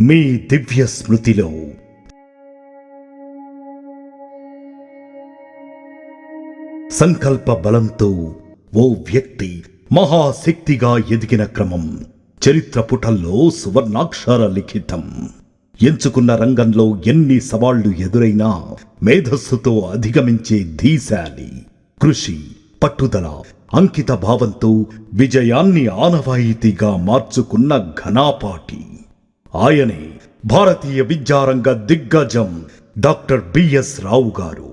మీ దివ్య స్మృతిలో. సంకల్ప బలంతో ఓ వ్యక్తి మహాశక్తిగా ఎదిగిన క్రమం చరిత్ర పుటల్లో సువర్ణాక్షర లిఖితం. ఎంచుకున్న రంగంలో ఎన్ని సవాళ్ళు ఎదురైనా మేధస్సుతో అధిగమించే ధీశాలి. కృషి పట్టుదల అంకిత భావంతో విజయాన్ని ఆనవాయితీగా మార్చుకున్న ఘనాపాటి. ఆయనే భారతీయ విద్యారంగ దిగ్గజం డాక్టర్ బిఎస్ రావు గారు.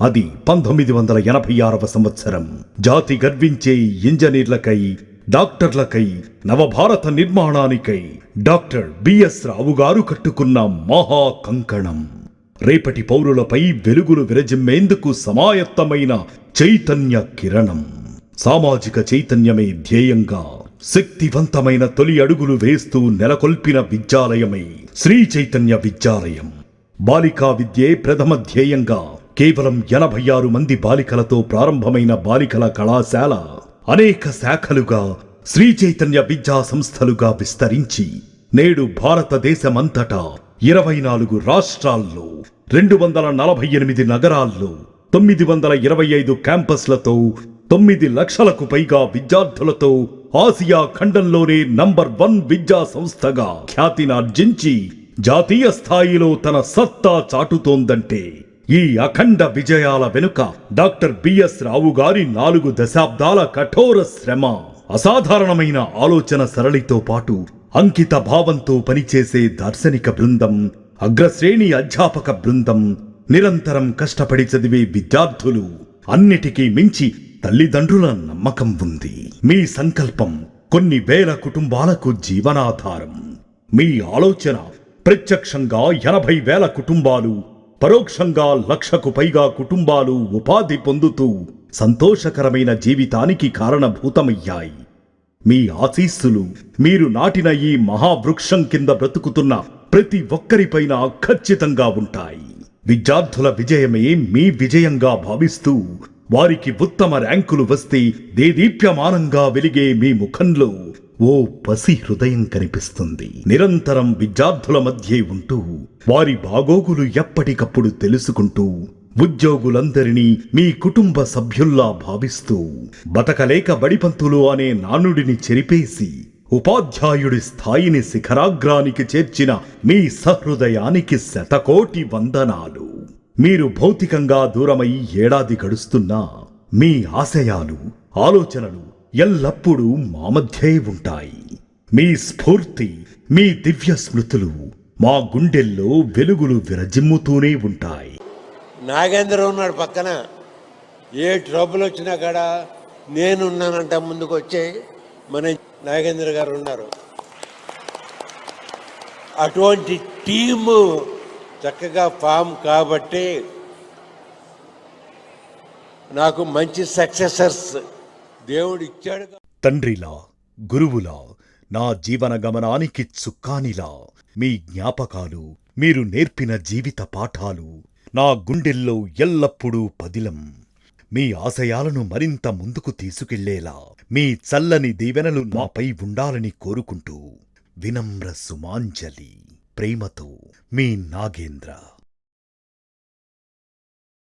అది పంతొమ్మిది వందల ఎనభై ఆరవ సంవత్సరం. జాతి గర్వించే ఇంజనీర్లకై డాక్టర్లకై నవభారత నిర్మాణానికై డాక్టర్ బిఎస్ రావు గారు కట్టుకున్న మహా కంకణం. రేపటి పౌరులపై వెలుగులు విరజిమ్మేందుకు సమాయత్తమైన చైతన్య కిరణం. సామాజిక చైతన్యమే ధ్యేయంగా శక్తివంతమైన తొలి అడుగులు వేస్తూ నెలకొల్పిన విద్యాలయమే శ్రీ చైతన్య విద్యాలయం. బాలికా విద్యే ప్రథమ ధ్యేయంగా కేవలం ఎనభై ఆరు మంది బాలికలతో ప్రారంభమైన బాలికల కళాశాల అనేక శాఖలుగా శ్రీ చైతన్య విద్యా సంస్థలుగా విస్తరించి నేడు భారతదేశమంతటా ఇరవై నాలుగు రాష్ట్రాల్లో రెండు వందల నలభై ఎనిమిది నగరాల్లో తొమ్మిది వందల ఇరవై ఐదు క్యాంపస్లతో తొమ్మిది లక్షలకు పైగా విద్యార్థులతో ఆసియా ఖండంలోనే నంబర్ వన్ విద్యా సంస్థగా ఖ్యాతినార్జించి జాతీయ స్థాయిలో తన సత్తా చాటుతోందంటే ఈ అఖండ విజయాల వెనుక డాక్టర్ బిఎస్ రావు గారి నాలుగు దశాబ్దాల కఠోర శ్రమ అసాధారణమైన ఆలోచన సరళితో పాటు అంకిత భావంతో పనిచేసే దార్శనిక బృందం అగ్రశ్రేణి అధ్యాపక బృందం నిరంతరం కష్టపడి చదివే విద్యార్థులు అన్నిటికీ మించి తల్లిదండ్రుల నమ్మకం ఉంది. మీ సంకల్పం కొన్ని వేల కుటుంబాలకు జీవనాధారం. మీ ఆలోచన ప్రత్యక్షంగా ఎనభై వేల కుటుంబాలు పరోక్షంగా లక్షకు పైగా కుటుంబాలు ఉపాధి పొందుతూ సంతోషకరమైన జీవితానికి కారణభూతమయ్యాయి. మీ ఆశీస్సులు మీరు నాటిన ఈ మహావృక్షం కింద బ్రతుకుతున్న ప్రతి ఒక్కరిపైన ఖచ్చితంగా ఉంటాయి. విద్యార్థుల విజయమే మీ విజయంగా భావిస్తూ వారికి ఉత్తమ ర్యాంకులు వస్తే దేదీప్యమానంగా వెలిగే మీ ముఖంలో ఓ పసి హృదయం కనిపిస్తుంది. నిరంతరం విద్యార్థుల మధ్యే ఉంటూ వారి బాగోగులు ఎప్పటికప్పుడు తెలుసుకుంటూ ఉద్యోగులందరినీ మీ కుటుంబ సభ్యుల్లా భావిస్తూ బతకలేక బడిపంతులు అనే నానుడిని చెరిపేసి ఉపాధ్యాయుడి స్థాయిని శిఖరాగ్రానికి చేర్చిన మీ సహృదయానికి శతకోటి వందనాలు. మీరు భౌతికంగా దూరమై ఏడాది గడుస్తున్నా మీ ఆశయాలు ఆలోచనలు ఎల్లప్పుడూ మా మధ్యే ఉంటాయి. మీ స్ఫూర్తి మీ దివ్య స్మృతులు మా గుండెల్లో వెలుగులు విరజిమ్ముతూనే ఉంటాయి. నాగేంద్ర ఉన్నాడు పక్కన. ఏ ట్రబుల్ వచ్చినా కాడ నేనున్నానంట ముందుకు వచ్చే మన నాగేంద్ర గారు ఉన్నారు. అటువంటి టీము చక్కగా ఫామ్ కాబట్టి నాకు మంచి సక్సెసర్స్ దేవుడు ఇచ్చాడు తండ్రిలా గురువులా నా జీవన గమనానికి చుక్కానిలా మీ జ్ఞాపకాలు మీరు నేర్పిన జీవిత పాఠాలు నా గుండెల్లో ఎల్లప్పుడూ పదిలం. మీ ఆశయాలను మరింత ముందుకు తీసుకెళ్ళేలా మీ చల్లని దీవెనలు మాపై ఉండాలని కోరుకుంటూ వినమ్ర సుమాంజలి. ప్రేమతో మీ నాగేంద్ర.